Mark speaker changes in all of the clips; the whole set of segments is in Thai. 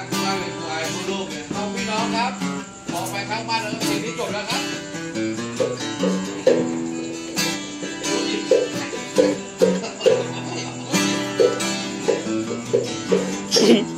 Speaker 1: นักควายเป็นควายผู้ลูกเนี่ยน้องพี่น้องครับมองไปข้างบ้านแล้วเพลงนี้จบแล้วครับ Thank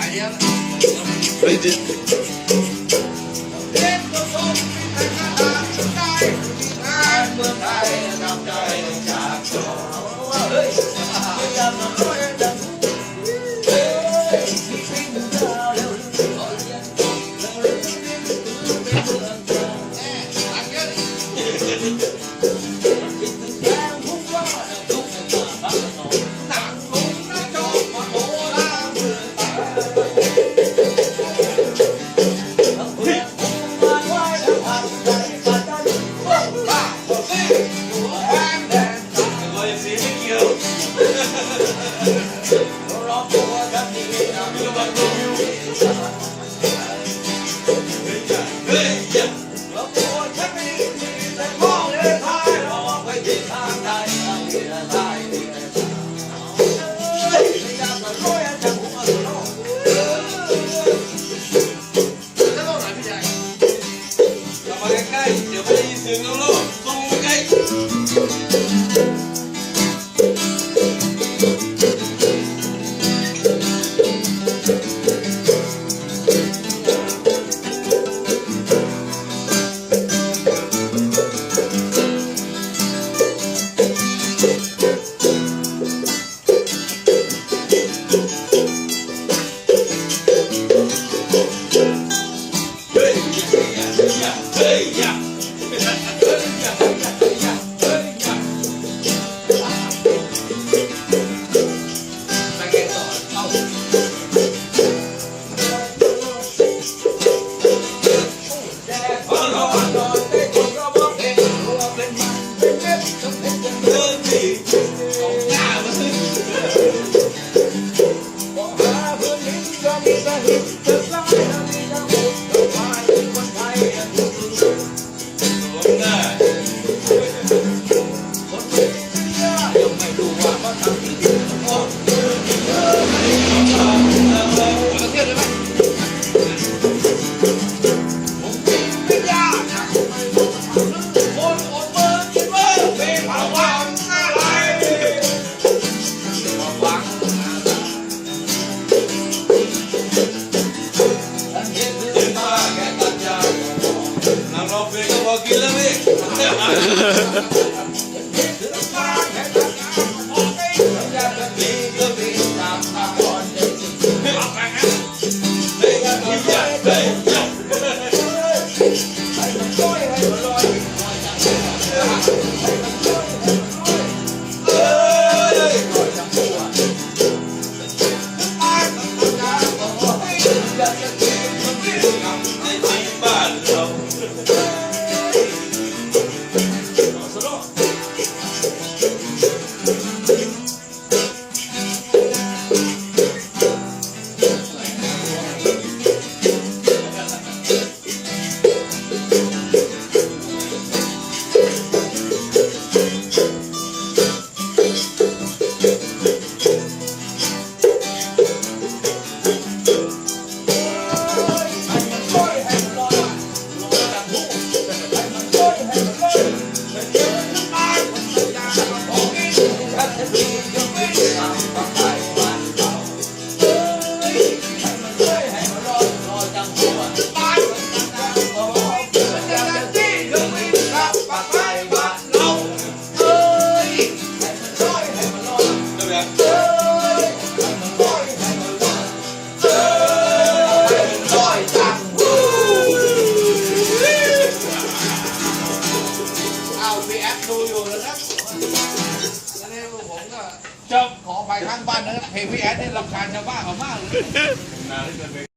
Speaker 1: i just. yeah. I'll pick a. ข้างบ้านนะเพลงพี่แอดเนี่ยรำคาญชาวบ้านเขามากเลย